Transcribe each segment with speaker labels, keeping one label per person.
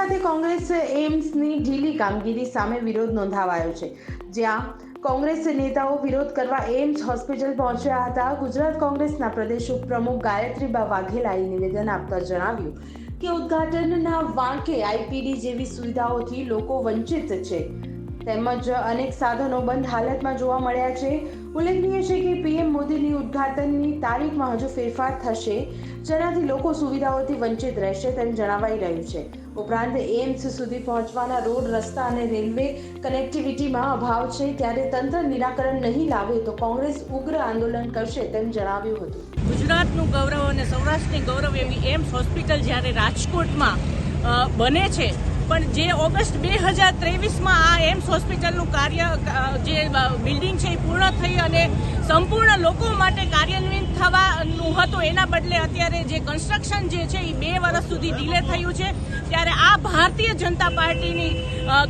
Speaker 1: ખાતે કોંગ્રેસ એમ્સની ઢીલી કામગીરી સામે વિરોધ નોંધાવાયો છે. જ્યાં કોંગ્રેસ નેતાઓ વિરોધ કરવા એમ્સ હોસ્પિટલ પહોંચ્યા હતા. ગુજરાત કોંગ્રેસના પ્રદેશ ઉપપ્રમુખ ગાયત્રીબા વાઘેલાએ નિવેદન આપતા જણાવ્યું કે ઉદ્ઘાટનના વાંકે આઈપીડી જેવી સુવિધાઓથી લોકો વંચિત છે. તેમજ અનેક સાધનો બંધ હાલતમાં જોવા મળ્યા છે. ઉલ્લેખનીય છે કે પીએમ ઉદ્ઘાટનની તારીખમાં હજુ ફેરફાર થશે. જેનાથી લોકો સુવિધાઓથી વંચિત રહેશે તેમ જણાવાઈ રહ્યું છે. ઉપરાંત એમ્સ સુધી પહોંચવાના રોડ, રસ્તા અને રેલવે કનેક્ટિવિટીમાં અભાવ છે. ત્યારે તંત્ર નિરાકરણ નહીં લાવે તો કોંગ્રેસ ઉગ્ર આંદોલન કરશે તેમ જણાવ્યું હતું.
Speaker 2: ગુજરાતનું ગૌરવ અને સૌરાષ્ટ્રની ગૌરવ એવી એમ્સ હોસ્પિટલ જ્યારે રાજકોટમાં બને છે. પણ જે ઓગસ્ટ બે હજાર ત્રેવીસમાં આ એમ્સ હોસ્પિટલનું કાર્ય જે છે થઈ અને સંપૂર્ણ લોકો માટે કાર્યાન્વિત થવાનું હતું. એના બદલે અત્યારે જે કન્સ્ટ્રક્શન જે છે એ બે વર્ષ સુધી ડીલે થયું છે. ત્યારે આ ભારતીય જનતા પાર્ટીની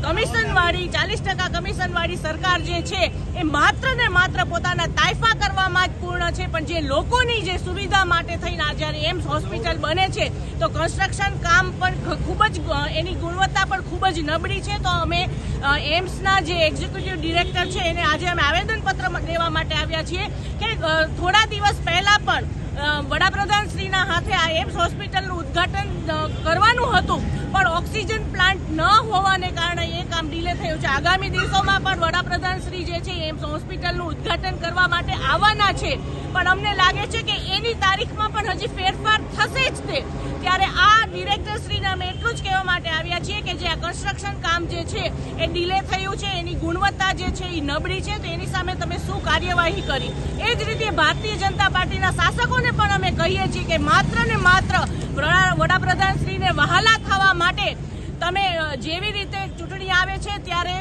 Speaker 2: કમિશનવાળી, ચાલીસ ટકા કમિશનવાળી સરકાર જે છે, એ માત્ર ને માત્ર પોતાના તાયફા કરવામાં જ પૂર્ણ છે. પણ જે લોકોની જે સુવિધા માટે થઈને જ્યારે એમ્સ હોસ્પિટલ બને છે, તો કન્સ્ટ્રક્શન કામ પણ ખૂબ જ એની ગુણવત્તા પણ ખૂબ જ નબળી છે. તો અમે એમ્સના જે એક્ઝિક્યુટિવ ડિરેક્ટર છે, એને આજે અમે આવેદનપત્ર દેવા માટે આવ્યા છીએ કે થોડા દિવસ પહેલાં પણ વડાપ્રધાન શ્રીના હાથે આ એમ્સ હોસ્પિટલનું ઉદ્ઘાટન કરવાનું હતું, પણ ઓક્સિજન પ્લાન્ટ ન હોવાને કારણે એ થયું છે. આગામી દિવસોમાં પણ વડાપ્રધાન શ્રી જે છે, એમ્સ હોસ્પિટલનું ઉદ્ઘાટન કરવા માટે આવવાના છે. પણ અમને લાગે છે કે એની તારીખમાં પણ હજી ફેરફાર થશે જ તે. ત્યારે આ ડિરેક્ટર શ્રીને અમે એટલું જ કહેવા માટે આવ્યા છીએ કે જે આ કન્સ્ટ્રક્શન કામ જે છે, એ ડિલે થયું છે, એની ગુણવત્તા જે છે એ નબળી છે. તો એની સામે તમે શું કાર્યવાહી કરી? એ જ રીતે ભારતીય જનતા પાર્ટીના શાસકોને પણ અમે કહીએ છીએ કે માત્ર ને માત્ર વડાપ્રધાન શ્રીને વહાલા થવા માટે તમે જેવી રીતે ચૂંટણી આવે છે ત્યારે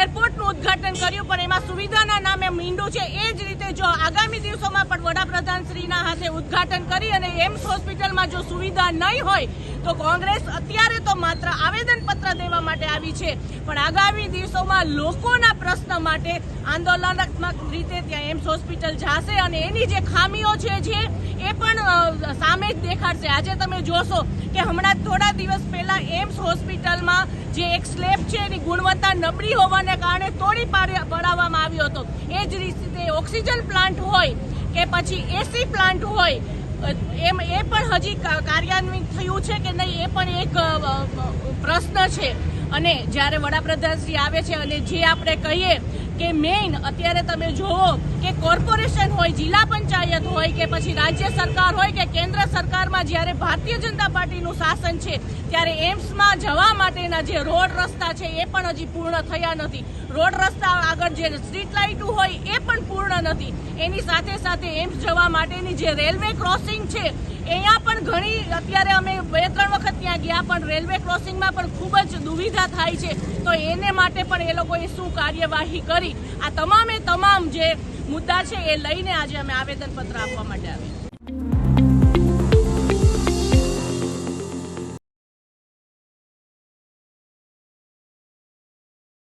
Speaker 2: એરપોર્ટનું ઉદ્ઘાટન કર્યું, પણ એમાં સુવિધાના નામે મીંડું છે, એ જ રીતે જો આગામી દિવસોમાં પણ વડાપ્રધાન શ્રીના હાથે ઉદ્ઘાટન કરી અને એમ્સ હોસ્પિટલમાં જો સુવિધા નહીં હોય તો કોંગ્રેસ અત્યારે તો માત્ર આવેદનપત્ર દેવા માટે આવી છે. પણ આગામી દિવસોમાં લોકોના પ્રશ્ન માટે આંદોલનાત્મક રીતે ત્યાં એમ્સ હોસ્પિટલ જશે અને એની જે ખામીઓ છે જે, એ પણ સામે જ દેખાડશે. આજે તમે જોશો કે હમણાં થોડા દિવસ પહેલા એમ્સ હોસ્પિટલમાં જે એક સ્લેબ છે, એની ગુણવત્તા નબળી હોવાને કારણે તોડી પાડી પડાવવામાં આવ્યો હતો. એ જ રીતે ઓક્સિજન પ્લાન્ટ હોય કે પછી એસી પ્લાન્ટ હોય એમ એ પણ હજી કાર્યાન્વિત થયું છે કે નહીં એ પણ એક પ્રશ્ન છે. અને જ્યારે વડાપ્રધાનશ્રી આવે છે અને જે આપણે કહીએ કે મેઇન, અત્યારે તમે જુઓ કે કોર્પોરેશન હોય, જિલ્લા પંચાયત હોય કે પછી રાજ્ય સરકાર હોય કે કેન્દ્ર સરકારમાં જ્યારે ભારતીય જનતા પાર્ટીનું શાસન છે, ત્યારે એમ્સમાં જવા માટેના જે રોડ રસ્તા છે એ પણ હજી પૂર્ણ થયા નથી. રોડ રસ્તા આગળ જે સ્ટ્રીટ લાઇટો હોય એ પણ નથી એની સાથે સાથે એમ્સ જવા માટેની જે રેલવે ક્રોસિંગ છે, અહીંયા પણ ઘણી, અત્યારે અમે બે ત્રણ વખત ત્યાં ગયા, પણ રેલવે ક્રોસિંગમાં પણ ખૂબ જ દુવિધા થાય છે. તો એને માટે પણ એ લોકોએ શું કાર્યવાહી કરી? આ તમામે તમામ જે મુદ્દા છે, એ લઈને આજે અમે આવેદનપત્ર આપવા માટે આવ્યા